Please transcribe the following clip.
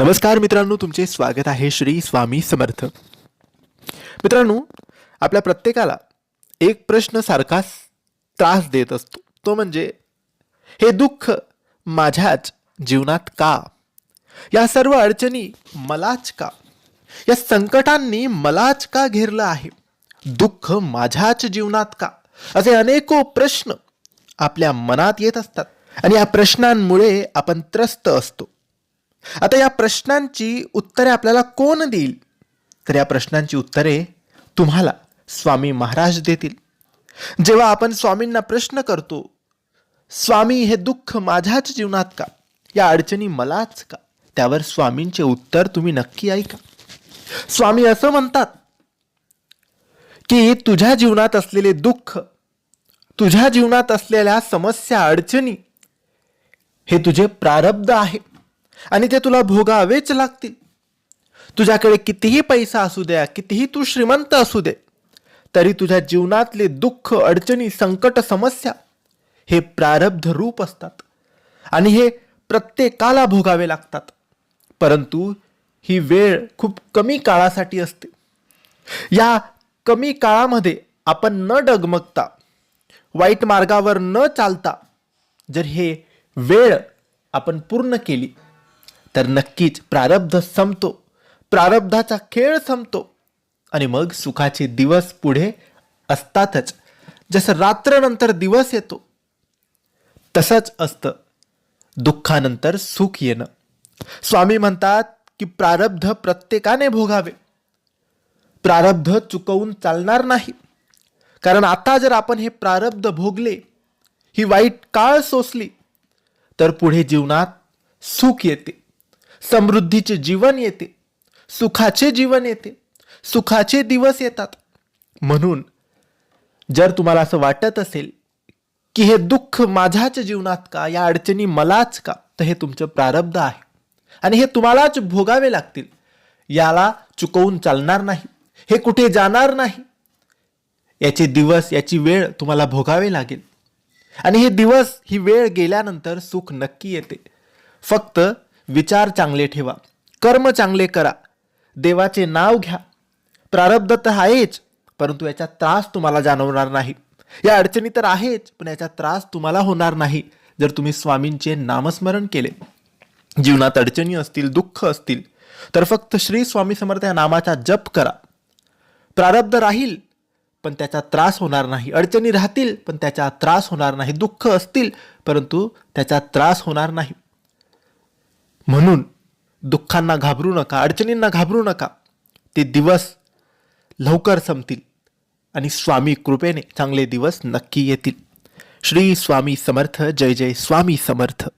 नमस्कार मित्रांनो तुमचे स्वागत आहे श्री स्वामी समर्थ. मित्रांनो आपल्या प्रत्येकाला एक प्रश्न सारखाच त्रास देत असतो. तो म्हणजे हे दुःख माझ्याच जीवनात का? या सर्व अडचणी मलाच का? या संकटांनी मलाच का घेरलं आहे? दुःख माझ्याच जीवनात का? असे अनेको प्रश्न आपल्या मनात येत असतात. आणि या प्रश्नांमुळे आपण त्रस्त असतो. आता या प्रश्नांची उत्तरे आपल्याला कोण देईल? तर या प्रश्नांची उत्तरे तुम्हाला स्वामी महाराज देतील. जेव्हा आपण स्वामींना प्रश्न करतो स्वामी हे दुःख माझ्याच जीवनात का? या अडचणी मलाच का? त्यावर स्वामींचे उत्तर तुम्ही नक्की ऐका. स्वामी असं म्हणतात की तुझ्या जीवनात असलेले दुःख तुझ्या जीवनात असलेल्या समस्या अडचणी हे तुझे प्रारब्ध आहे आणि ते तुला भोगावेच लागतील. तुझ्याकडे कितीही पैसा असू द्या कितीही तू श्रीमंत असू दे तरी तुझ्या जीवनातले दुःख अडचणी संकट समस्या हे प्रारब्ध रूप असतात आणि हे प्रत्येकाला भोगावे लागतात. परंतु ही वेळ खूप कमी काळासाठी असते. या कमी काळामध्ये आपण न डगमगता वाईट मार्गावर न चालता जर हे वेळ आपण पूर्ण केली तर नक्कीच प्रारब्ध संपतो. प्रारब्धाचा खेळ संपतो. आणि मग सुखाचे दिवस पुढे असतातच. जसं रात्रनंतर दिवस येतो तसंच असतं. दुःखानंतर सुख येणं. स्वामी म्हणतात की प्रारब्ध प्रत्येकाने भोगावे. प्रारब्ध चुकवून चालणार नाही. कारण आता जर आपण हे प्रारब्ध भोगले ही वाईट काळ सोसली तर पुढे जीवनात सुख येते. समृद्धीचे जीवन येते. सुखाचे जीवन येते. सुखाचे दिवस येतात. म्हणून जर तुम्हाला असं वाटत असेल की हे दुःख माझ्याच जीवनात का या अडचणी मलाच का तर हे तुमचं प्रारब्ध आहे. आणि हे तुम्हालाच भोगावे लागतील. याला चुकवून चालणार नाही. हे कुठे जाणार नाही. याचे दिवस याची वेळ तुम्हाला भोगावे लागेल. आणि हे दिवस ही वेळ गेल्यानंतर सुख नक्की येते. फक्त विचार चांगले ठेवा. कर्म चांगले करा. देवाचे नाव घ्या. प्रारब्ध तर आहेच परंतु याचा त्रास तुम्हाला जाणवणार नाही. या अडचणी तर आहेच पण याचा त्रास तुम्हाला होणार नाही जर तुम्ही स्वामींचे नामस्मरण केले. जीवनात अडचणी असतील दुःख असतील तर फक्त श्री स्वामी समर्थ या नामाचा जप करा. प्रारब्ध राहील पण त्याचा त्रास होणार नाही. अडचणी राहतील पण त्याचा त्रास होणार नाही. दुःख असतील परंतु त्याचा त्रास होणार नाही. म्हणून दुःखांना घाबरू नका अडचणींना घाबरू नका. ते दिवस लवकर संपतील आणि स्वामी कृपेने चांगले दिवस नक्की येतील. श्री स्वामी समर्थ जय जय स्वामी समर्थ.